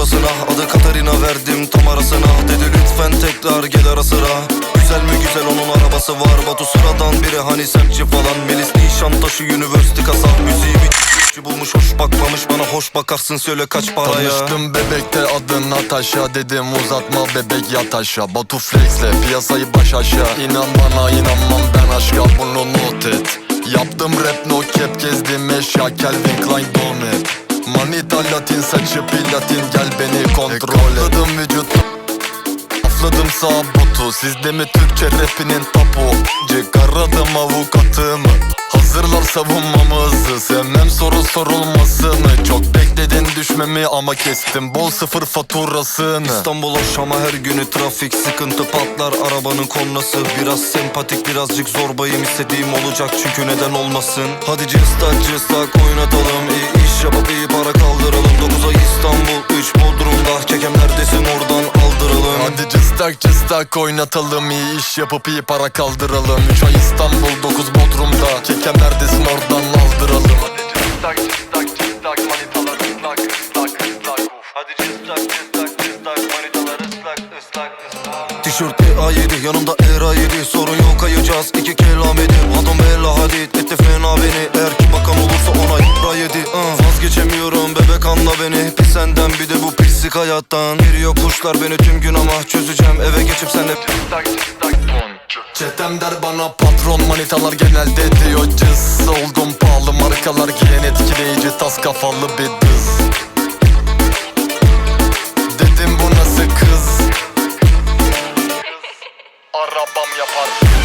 faturasına Adı Katarina verdim tam arasına. Dedi lütfen tekrar gel ara sıra. Güzel mi güzel onun arabası var. Batu sıradan biri hani semtçi falan. Melis Nişantaşı University kasa. Müziği bir bulmuş hoş bakmamış. Bana hoş bakarsın söyle kaç paraya. Tanıştım bebekte adın Natasha Dedim uzatma bebek yat aşağı. Batu flexle piyasayı baş aşağı. İnan bana inanmam ben aşka bunu not et. Yaptım rap no cap gezdim eşya. Calvin Klein donut Manita latin saçı platin gel beni kontrol et. Katladım vücut. Afladım sağ botu Sizde mi Türkçe rapinin tapu Çıkaradım avukatımı. Hazırlar savunmamızı. Sevmem soru sorulmasını. Çok bekledin düşmemi ama kestim. Bol sıfır faturasını. İstanbul Şam'a her günü trafik sıkıntı patlar. Arabanın kornası Biraz sempatik birazcık zorbayım. İstediğim olacak çünkü neden olmasın? Hadi cıstak cıstak oynatalım iyi Hadi cıstak cıstak oynatalım iyi iş yapıp iyi para kaldıralım. 3 ay İstanbul 9 Bodrum'da Kekem neredesin oradan aldıralım. Hadi cıstak cıstak cıstak manitalar ıslak ıslak ıslak Hadi cıstak cıstak cıstak manitalar ıslak ıslak ıslak. Tişört A7 yanımda Era 7 Sorun yok kayacağız iki kelam edin Adam vazgeçemiyorum Bebek anla beni. Bir senden bir de bu pislik hayattan. Giriyor kuşlar beni tüm gün ama çözeceğim. Eve geçip senle Çetem der bana patron manitalar genelde diyor cız. Oldum pahalı markalar giyen etkileyici tas kafalı bir dız Dedim bu nasıl kız? Arabam yapar.